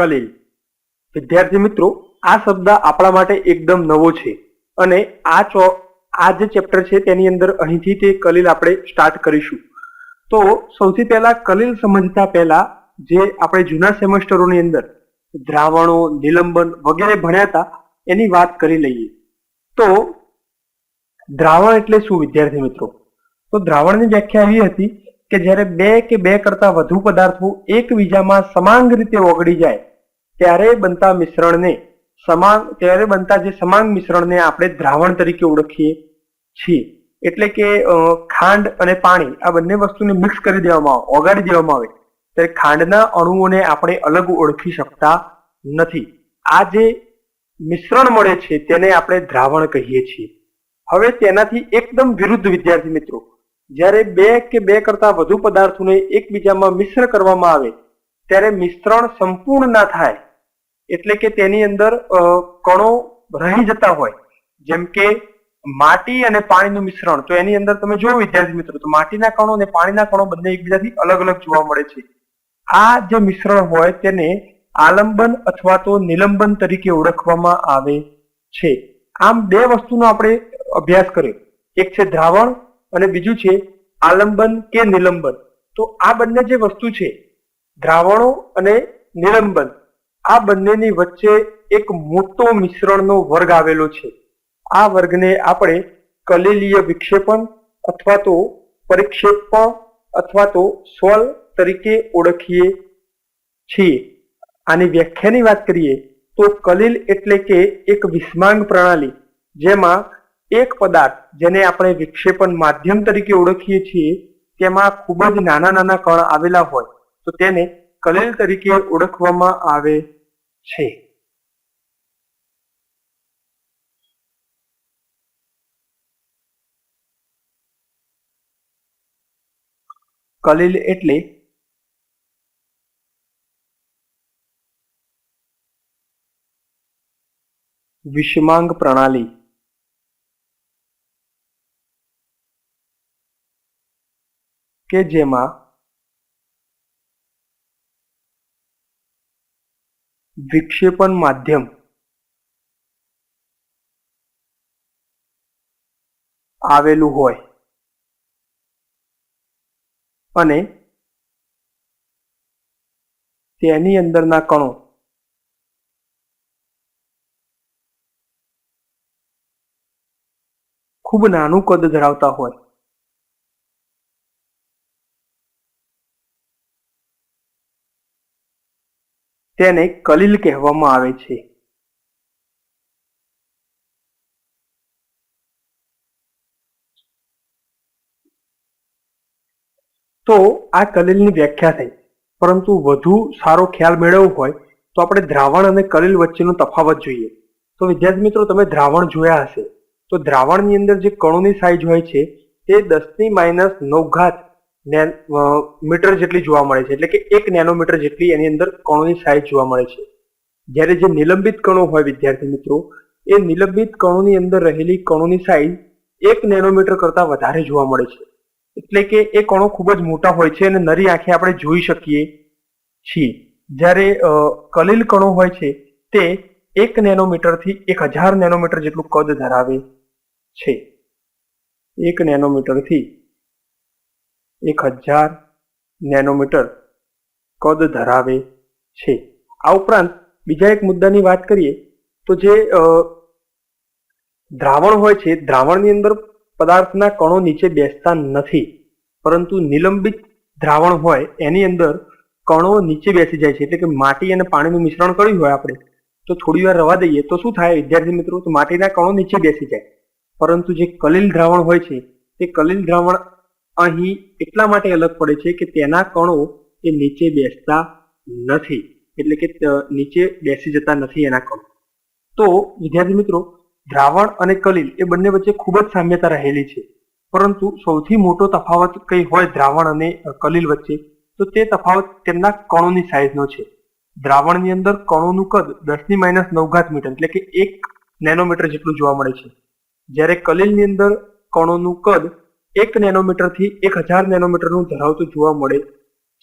કલીલ. વિદ્યાર્થી મિત્રો, આ શબ્દ આપણા માટે એકદમ નવો છે અને આ ચો, આ જે ચેપ્ટર છે તેની અંદર અહીંથી તે કલીલ આપણે સ્ટાર્ટ કરીશું. તો સૌથી પહેલા કલીલ સમજતા પહેલા જે આપણે જૂના સેમેસ્ટરોની અંદર દ્રાવણો, નિલંબન વગેરે ભણ્યા હતા, એની વાત કરી લઈએ. તો દ્રાવણ એટલે શું વિદ્યાર્થી મિત્રો? તો દ્રાવણની વ્યાખ્યા એવી હતી કે જ્યારે બે કે બે કરતા વધુ પદાર્થો એકબીજામાં સમાંગ રીતે ઓગળી જાય, ત્યારે બનતા મિશ્રણને સમાંગ ત્યારે બનતા જે સમાંગ મિશ્રણને આપણે દ્રાવણ તરીકે ઓળખીએ છીએ. એટલે કે ખાંડ અને પાણી આ બંને વસ્તુને મિક્સ કરી દેવામાં આવે, ઓગાળી દેવામાં આવે. ત્યારે ખાંડના અણુઓને આપણે અલગ ઓળખી શકતા નથી. આ જે મિશ્રણ મળે છે તેને આપણે દ્રાવણ કહીએ છીએ. હવે તેનાથી એકદમ વિરુદ્ધ વિદ્યાર્થી મિત્રો જ્યારે બે કે બે કરતા વધુ પદાર્થોને એકબીજામાં મિશ્ર કરવામાં આવે, ત્યારે મિશ્રણ સંપૂર્ણ ના થાય. એટલે કે તેની અંદર કણો રહી જતા હોય. જેમ કે માટી અને પાણીનું મિશ્રણ. તો એની અંદર તમે જોયું, વિદ્યાર્થી મિત્રો, તો માટીના કણો અને પાણીના કણો બંને એકબીજાથી અલગ અલગ જોવા મળે છે. આ જે મિશ્રણ હોય, તેને આલંબન અથવા તો નિલંબન તરીકે ઓળખવામાં આવે છે. આમ બે વસ્તુનો આપણે અભ્યાસ કર્યો. એક છે દ્રાવણ અને બીજું છે આલંબન કે નિલંબન. તો આ બંને જે વસ્તુ છે, દ્રાવણો અને નિલંબન, આ બંનેની વચ્ચે એક મોટો મિશ્રણનો વર્ગ આવેલો છે. આ વર્ગને આપણે કલેલીય વિક્ષેપણ અથવા તો પરિક્ષેપણ અથવા તો સ્વલ તરીકે ઓળખીએ છીએ. આની વ્યાખ્યાની વાત કરીએ તો કલીલ એટલે કે એક વિસ્માંગ પ્રણાલી, જેમાં એક પદાર્થ જેને આપણે વિક્ષેપણ માધ્યમ તરીકે ઓળખીએ છીએ, તેમાં ખૂબ જ નાના નાના કણ આવેલા હોય, તો તેને કલીલ તરીકે ઓળખવામાં આવે છે. કલીલ એટલે વિષમાંગ પ્રણાલી. કે જેમાં વિક્ષેપણ માધ્યમ આવેલું હોય અને તેની અંદરના કણો ખૂબ નાનું કદ ધરાવતા હોય. તેને કલીલ કહેવામાં આવે છે. તો આ કલીલની વ્યાખ્યા થઈ. પરંતુ વધુ સારો ખ્યાલ મેળવવો હોય તો આપણે દ્રાવણ અને કલીલ વચ્ચેનો તફાવત જોઈએ. તો વિદ્યાર્થી મિત્રો, તમે દ્રાવણ જોયા હશે. તો દ્રાવણની અંદર જે કણોની સાઈઝ હોય છે, તે દસની માઇનસ નવ ઘાત મીટર જેટલી જોવા મળે છે. એટલે કે એક નેનોમીટર જેટલી એની અંદર કણોની સાઈઝ જોવા મળે છે. જ્યારે જે નિલંબિત કણો હોય, વિદ્યાર્થી મિત્રો, એ નિલંબિત કણોની અંદર રહેલી કણોની સાઈઝ એક નેનોમીટર કરતા વધારે જોવા મળે છે. એટલે કે એ કણો ખૂબ જ મોટા હોય છે અને નરી આંખે આપણે જોઈ શકીએ છીએ. જ્યારે કલીલ કણો હોય છે, તે એક નેનોમીટરથી એક હજાર નેનોમીટર જેટલું કદ ધરાવે છે. એક નેનોમીટરથી એક હજાર નેનોમીટર કદ ધરાવે છે. આ ઉપરાંત બીજા એક મુદ્દાની વાત કરીએ તો જે દ્રાવણ હોય છે, દ્રાવણની અંદર પદાર્થના કણો નીચે બેસતા નથી, પરંતુ નિલંબિત દ્રાવણ હોય એની અંદર કણો નીચે બેસી જાય છે. એટલે કે માટી અને પાણીનું મિશ્રણ કર્યું હોય આપણે, તો થોડી વાર રવા દઈએ તો શું થાય વિદ્યાર્થી મિત્રો? તો માટીના કણો નીચે બેસી જાય. પરંતુ જે કલીલ દ્રાવણ હોય છે, તે કલીલ દ્રાવણ અહીં એટલા માટે અલગ પડે છે કે તેના કણો એ નીચે બેસતા નથી. એટલે કે નીચે બેસી જતા નથી એના કણો. તો, વિદ્યાર્થી મિત્રો, દ્રાવણ અને કલીલ એ બંને વચ્ચે ખૂબ જ સામ્યતા રહેલી છે. પરંતુ સૌથી મોટો તફાવત કઈ હોય દ્રાવણ અને કલીલ વચ્ચે, તો તે તફાવત તેમના કણોની સાઈઝનો છે. દ્રાવણની અંદર કણોનું કદ દસની માઇનસ નવઘાત મીટર એટલે કે એક નેનોમીટર જેટલું જોવા મળે છે. જ્યારે કલીલની અંદર કણોનું કદ એક નેનોમીટરથી એક હજાર નેનોમીટરનું ધરાવતું જોવા મળે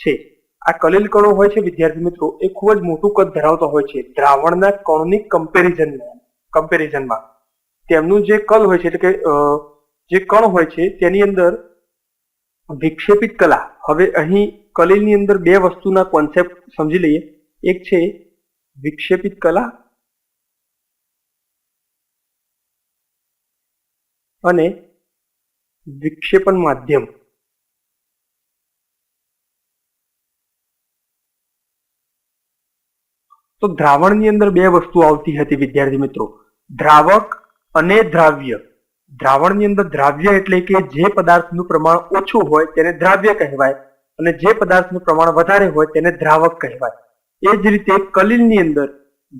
છે. આ કલીલ કણો હોય છે, વિદ્યાર્થી મિત્રો. એ ખૂબ જ મોટું કદ ધરાવતો હોય છે. દ્રાવણના કણોની કમ્પેરિઝનમાં કમ્પેરિઝનમાં તેમનું જે કલ હોય છે, એટલે કે જે કણ હોય છે, તેની અંદર વિક્ષેપિત કલા. હવે અહીં કલીલની અંદર બે વસ્તુના કોન્સેપ્ટ સમજી લઈએ. એક છે વિક્ષેપિત કલા અને વિક્ષેપણ માધ્યમ. તો દ્રાવણની અંદર બે વસ્તુ આવતી હતી, વિદ્યાર્થી મિત્રો. દ્રાવક અને દ્રાવ્ય. દ્રાવણની અંદર દ્રાવ્ય એટલે કે જે પદાર્થનું પ્રમાણ ઓછું હોય તેને દ્રાવ્ય કહેવાય અને જે પદાર્થનું પ્રમાણ વધારે હોય તેને દ્રાવક કહેવાય. એ જ રીતે કલિલની અંદર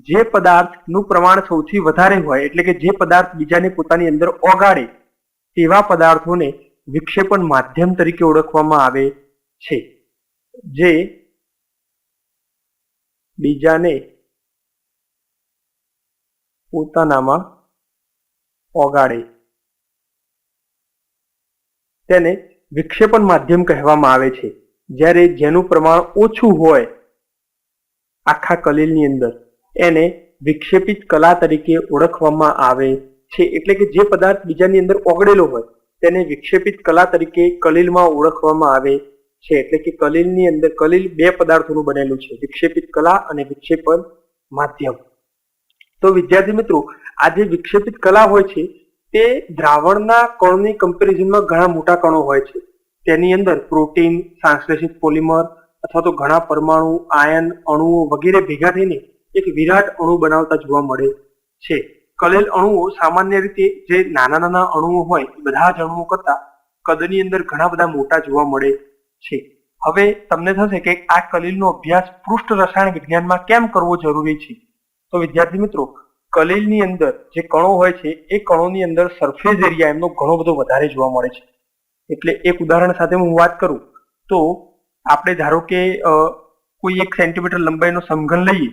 જે પદાર્થનું પ્રમાણ સૌથી વધારે હોય એટલે કે જે પદાર્થ બીજાને પોતાની અંદર ઓગાળે તેવા પદાર્થોને વિક્ષેપણ માધ્યમ તરીકે ઓળખવામાં આવે છે, જે બીજાને પોતાનામાં ઓગાળે. તેને વિક્ષેપણ માધ્યમ કહેવામાં આવે છે. જ્યારે જેનું પ્રમાણ ઓછું હોય આખા કલીલની અંદર, એને વિક્ષેપિત કલા તરીકે ઓળખવામાં આવે છે એટલે કે જે પદાર્થ બીજાની અંદર ઓગળેલો હોય, તેને વિક્ષેપિત કલા તરીકે કલીલમાં ઓળખવામાં આવે છે. એટલે કે કલીલની અંદર, કલીલ બે પદાર્થોનું બનેલું છે, વિક્ષેપિત કલા અને વિક્ષેપણ માધ્યમ. તો વિદ્યાર્થી મિત્રો, આ જે વિક્ષેપિત કલા હોય છે, તે દ્રાવણના કણની કમ્પેરિઝનમાં ઘણા મોટા કણો હોય છે. તેની અંદર પ્રોટીન, સંશ્લેષિત પોલિમર અથવા તો ઘણા પરમાણુ, આયન, અણુઓ વગેરે ભેગા થઈને એક વિરાટ અણુ બનાવતા જોવા મળે છે. કલેલ અણુઓ સામાન્ય રીતે જે નાના નાના અણુઓ હોય, એ બધા જ અણુઓ કરતા કદની અંદર ઘણા બધા મોટા જોવા મળે છે. હવે તમને થશે કે આ કલીલનો અભ્યાસ પૃષ્ઠ રસાયણ વિજ્ઞાનમાં કેમ કરવો જરૂરી છે? તો વિદ્યાર્થી મિત્રો, કલીલની અંદર જે કણો હોય છે, એ કણોની અંદર સરફેસ એરિયા એમનો ઘણો બધો વધારે જોવા મળે છે. એટલે એક ઉદાહરણ સાથે હું વાત કરું, તો આપણે ધારો કે કોઈ એક સેન્ટીમીટર લંબાઈનો સમઘન લઈએ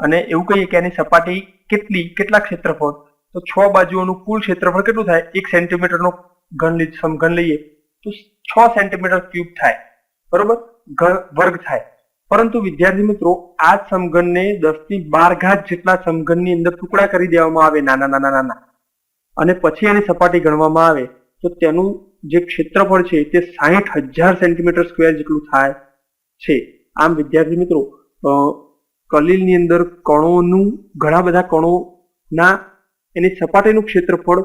અને એવું કહીએ કે એની સપાટી કેટલી, કેટલા ક્ષેત્રફળ? તો છ બાજુઓનું કુલ ક્ષેત્રફળ કેટલું થાય? એક સેન્ટીમીટરનો ઘન સમઘન લઈએ, તો છ સેન્ટીમીટર ક્યુબ થાય, બરોબર? વર્ગ થાય. પરંતુ વિદ્યાર્થી મિત્રો, આ સમઘનને દસની બાર ઘાત જેટલા સમઘનની અંદર ટુકડા કરી દેવામાં આવે, નાના નાના નાના. અને પછી એની સપાટી ગણવામાં આવે, તો તેનું જે ક્ષેત્રફળ છે તે સાહીઠ હજાર સેન્ટીમીટર સ્ક્વેર જેટલું થાય છે. આમ વિદ્યાર્થી મિત્રો કલિલની અંદર કણોનું, ઘણા બધા કણોના એની સપાટીનું ક્ષેત્રફળ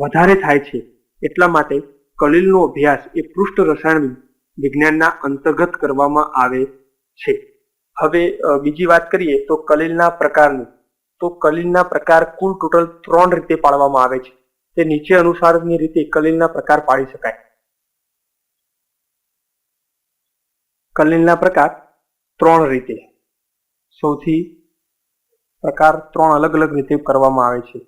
વધારે થાય છે. એટલા માટે કલીલનો અભ્યાસ એ પૃષ્ઠ રસાયણ વિજ્ઞાનના અંતર્ગત કરવામાં આવે છે. હવે બીજી વાત કરીએ તો કલીલના પ્રકારની. તો કલીલના પ્રકાર કુલ ટોટલ ત્રણ રીતે પાડવામાં આવે છે. તે નીચે અનુસારની રીતે કલીલના પ્રકાર પાડી શકાય. કલીલના પ્રકાર ત્રણ રીતે. સૌથી પ્રકાર ત્રણ અલગ અલગ રીતે કરવામાં આવે છે.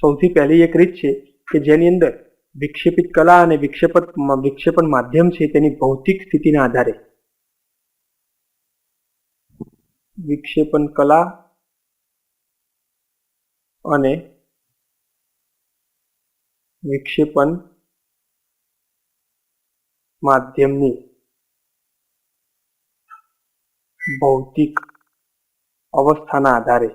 સૌથી પહેલી એક રીત છે કે જેની અંદર વિક્ષેપિત કલા અને વિક્ષેપત વિક્ષેપણ માધ્યમ છે તેની ભૌતિક સ્થિતિના આધારે. વિક્ષેપણ કલા અને વિક્ષેપણ માધ્યમની ભૌતિક અવસ્થાના આધારે.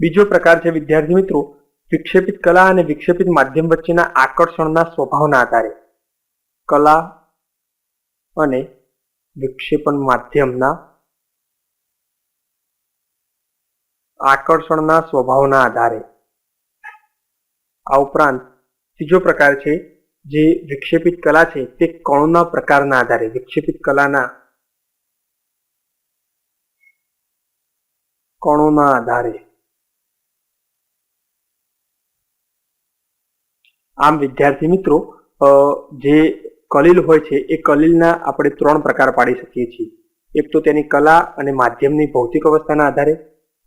બીજો પ્રકાર છે વિદ્યાર્થી મિત્રો, વિક્ષેપિત કલા અને વિક્ષેપિત માધ્યમ વચ્ચેના આકર્ષણના સ્વભાવના આધારે. કલા અને વિક્ષેપણ માધ્યમના આકર્ષણના સ્વભાવના આધારે. આ ઉપરાંત ત્રીજો પ્રકાર છે જે વિક્ષેપિત કલા છે તે કણોના પ્રકારના આધારે, વિક્ષેપિત કલાના કણોના આધારે. આમ વિદ્યાર્થી મિત્રો જે કલીલ હોય છે, એ કલીલના આપણે ત્રણ પ્રકાર પાડી શકીએ છીએ. એક તો તેની કલા અને માધ્યમની ભૌતિક અવસ્થાના આધારે,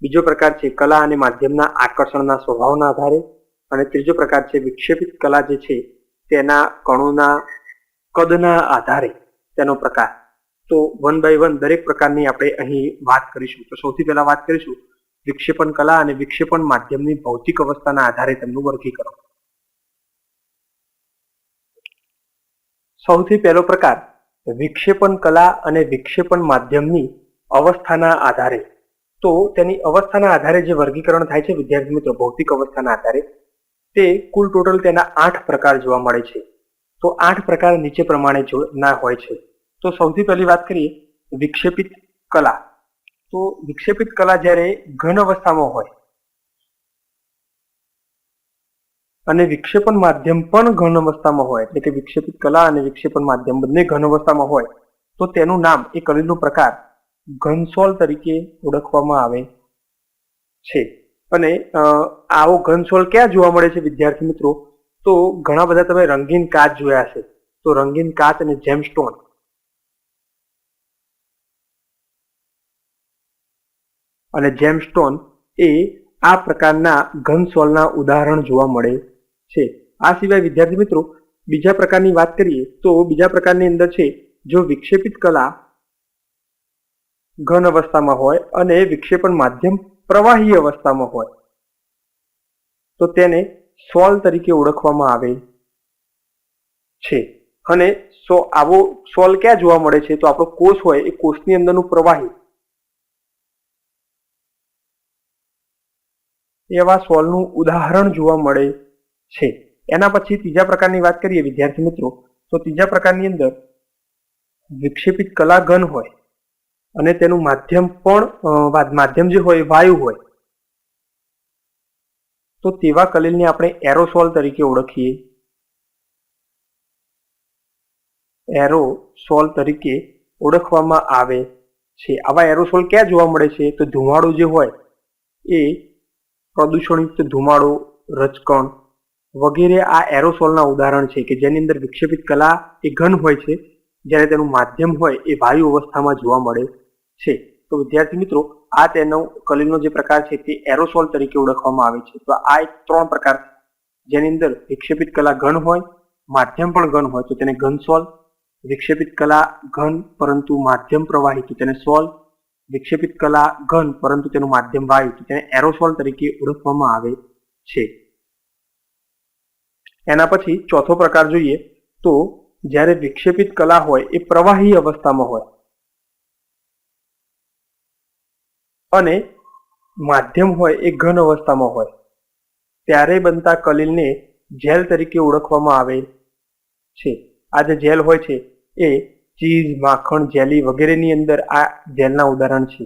બીજો પ્રકાર છે કલા અને માધ્યમના આકર્ષણના સ્વભાવના આધારે, અને ત્રીજો પ્રકાર છે વિક્ષેપિત કલા જે છે તેના કણોના કદના આધારે તેનો પ્રકાર. તો વન બાય વન દરેક પ્રકારની આપણે અહીં વાત કરીશું. તો સૌથી પહેલા વાત કરીશું વિક્ષેપણ કલા અને વિક્ષેપણ માધ્યમની ભૌતિક અવસ્થાના આધારે તેમનું વર્ગીકરણ. સૌથી પહેલો પ્રકાર વિક્ષેપણ કલા અને વિક્ષેપણ માધ્યમની અવસ્થાના આધારે. તો તેની અવસ્થાના આધારે જે વર્ગીકરણ થાય છે, વિદ્યાર્થી મિત્રો, ભૌતિક અવસ્થાના આધારે તે કુલ ટોટલ તેના આઠ પ્રકાર જોવા મળે છે. તો આઠ પ્રકાર નીચે પ્રમાણે ના હોય છે. તો સૌથી પહેલી વાત કરીએ, વિક્ષેપિત કલા. તો વિક્ષેપિત કલા જ્યારે ઘન અવસ્થામાં હોય અને વિક્ષેપણ માધ્યમ પણ ઘન અવસ્થામાં હોય, એટલે કે વિક્ષેપિત કલા અને વિક્ષેપણ માધ્યમ બંને ઘન અવસ્થામાં હોય, તો તેનું નામ એ કલીનો પ્રકાર ઘનસોલ તરીકે ઓળખવામાં આવે છે. અને આવો ઘનસોલ ક્યાં જોવા મળે છે વિદ્યાર્થી મિત્રો? તો ઘણા બધા તમે રંગીન કાચ જોયા છે તો રંગીન કાચ અને જેમસ્ટોન અને જેમસ્ટોન એ આ પ્રકારના ઘનસોલના ઉદાહરણ જોવા મળે છે. આ સિવાય વિદ્યાર્થી મિત્રો, બીજા પ્રકારની વાત કરીએ, તો બીજા પ્રકારની અંદર છે, જો વિક્ષેપિત કલા ઘન અવસ્થામાં હોય અને વિક્ષેપણ માધ્યમ પ્રવાહી અવસ્થામાં હોય, તો તેને સોલ તરીકે ઓળખવામાં આવે છે. અને સો આવો સોલ ક્યાં જોવા મળે છે? તો આપણો કોષ હોય, એ કોષની અંદરનું પ્રવાહી. એવા સોલનું ઉદાહરણ જોવા મળે છે. એના પછી ત્રીજા પ્રકારની વાત કરીએ, વિદ્યાર્થી મિત્રો. તો ત્રીજા પ્રકારની અંદર વિક્ષેપિત કલા ઘન હોય. અને તેનું માધ્યમ પણ માધ્યમ જે હોય, વાયુ હોય. તો તેવા કલીલને આપણે એરોસોલ તરીકે ઓળખીએ. એરોસોલ તરીકે ઓળખવામાં આવે છે. આવા એરોસોલ ક્યાં જોવા મળે છે? તો ધુમાડો જે હોય, એ પ્રદૂષણયુક્ત ધુમાડો, રજકણ વગેરે આ એરોસોલના ઉદાહરણ છે કે જેની અંદર વિક્ષેપિત કલા એ ઘન હોય છે. જ્યારે તેનું માધ્યમ હોય એ વાયુ અવસ્થામાં જોવા મળે છે. તો વિદ્યાર્થી મિત્રો, આ તેનો કલીલનો જે પ્રકાર છે તે એરોસોલ તરીકે ઓળખવામાં આવે છે. તો આ એક ત્રણ પ્રકાર જેની અંદર વિક્ષેપિત કલા ઘન હોય, માધ્યમ પણ ઘન હોય, તો તેને ઘનસોલ વિક્ષેપિત કલા ઘન પરંતુ માધ્યમ પ્રવાહી, તો તેને સોલ. વિક્ષેપિત કલા ઘન પરંતુ તેનું માધ્યમ વાયુ, તો તેને એરોસોલ તરીકે ઓળખવામાં આવે છે. એના પછી ચોથો પ્રકાર જોઈએ તો જ્યારે વિક્ષેપિત કલા હોય એ પ્રવાહી અવસ્થામાં હોય. અને માધ્યમ હોય એ ઘન અવસ્થામાં હોય. ત્યારે બનતા કલીલને જેલ તરીકે ઓળખવામાં આવે છે. આ જે જેલ હોય છે એ ચીઝ, માખણ, જેલી વગેરેની અંદર આ જેલના ઉદાહરણ છે.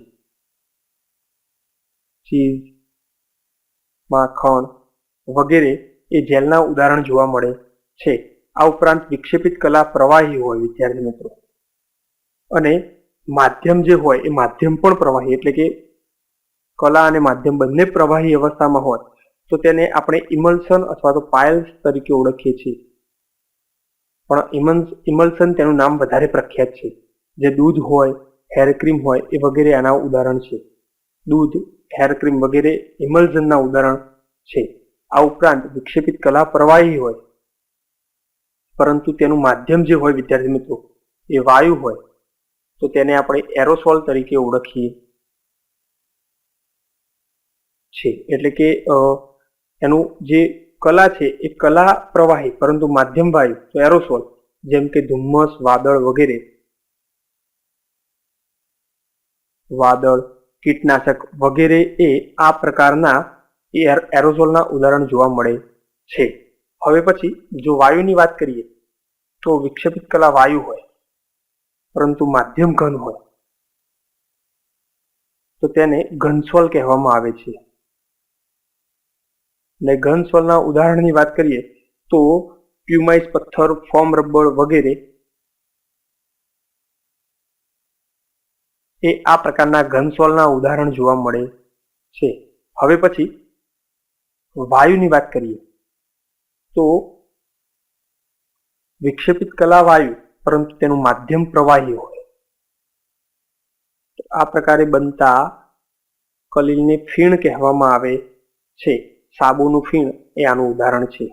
ચીઝ, માખણ વગેરે એ જેલના ઉદાહરણ જોવા મળે છે. આ ઉપરાંત વિક્ષેપિત કલા પ્રવાહી હોય, વિદ્યાર્થી મિત્રો. અને માધ્યમ જે હોય, એ માધ્યમ પણ પ્રવાહી, એટલે કે કલા અને માધ્યમ બંને પ્રવાહી અવસ્થામાં હોય, તો તેને આપણે ઇમલ્સન અથવા તો પાયલ્સ તરીકે ઓળખીએ છીએ. પણ ઇમલ્સન તેનું નામ વધારે પ્રખ્યાત છે. જે દૂધ હોય, હેર ક્રીમ હોય, એ વગેરે આના ઉદાહરણ છે. દૂધ, હેર ક્રીમ વગેરે ઇમલ્સનના ઉદાહરણ છે. આ ઉપરાંત વિક્ષેપિત કલા પ્રવાહી હોય પરંતુ તેનું માધ્યમ જે હોય વિદ્યાર્થી મિત્રો, એ વાયુ હોય, તો તેને આપણે એરોસોલ તરીકે ઓળખીએ છે એટલે કે એનું જે કલા છે, એ કલા પ્રવાહી પરંતુ માધ્યમ વાયુ, તો એરોસોલ, જેમ કે ધુમ્મસ, વાદળ વગેરે. વાદળ, કીટનાશક વગેરે એ આ પ્રકારના એર- એરોસોલના ઉદાહરણ જોવા મળે છે. હવે પછી જો વાયુની વાત કરીએ, તો વિક્ષેપિત કલા વાયુ હોય, પરંતુ માધ્યમ ઘન હોય. તો તેને ઘનસોલ કહેવામાં આવે છે. અને ઘનસોલના ઉદાહરણની વાત કરીએ, તો પ્યુમાઇસ પથ્થર ફોર્મ રબર વગેરે એ આ પ્રકારના ઘનસોલના ઉદાહરણ જોવા મળે છે. હવે પછી વાયુની વાત કરીએ. તો વિક્ષેપિત કલા વાયુ પરંતુ તેનું માધ્યમ પ્રવાહી હોય. આ પ્રકારે બનતા કલીલને ફીણ કહેવામાં આવે છે. સાબુનું ફીણ એ આનું ઉદાહરણ છે.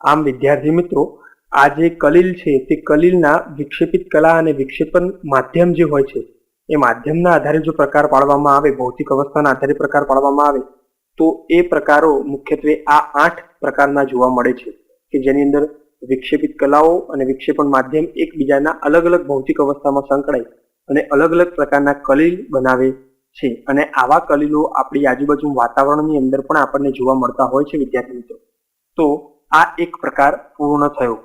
આમ વિદ્યાર્થી મિત્રો, આ જે કલીલ છે તે કલીલના વિક્ષેપિત કલા અને વિક્ષેપણ માધ્યમ જે હોય છે, એ માધ્યમના આધારે જો પ્રકાર પાડવામાં આવે, ભૌતિક અવસ્થાના આધારે પ્રકાર પાડવામાં આવે તો એ પ્રકારો મુખ્યત્વે આ આઠ પ્રકારના જોવા મળે છે કે જેની અંદર વિક્ષેપિત કલાઓ અને વિક્ષેપણ માધ્યમ એકબીજાના અલગ અલગ ભૌતિક અવસ્થામાં સંકળાય અને અલગ અલગ પ્રકારના કલીલ બનાવે છે. અને આવા કલીલો આપણી આજુબાજુ વાતાવરણની અંદર પણ આપણને જોવા મળતા હોય છે વિદ્યાર્થી મિત્રો. તો આ એક પ્રકાર પૂર્ણ થયો.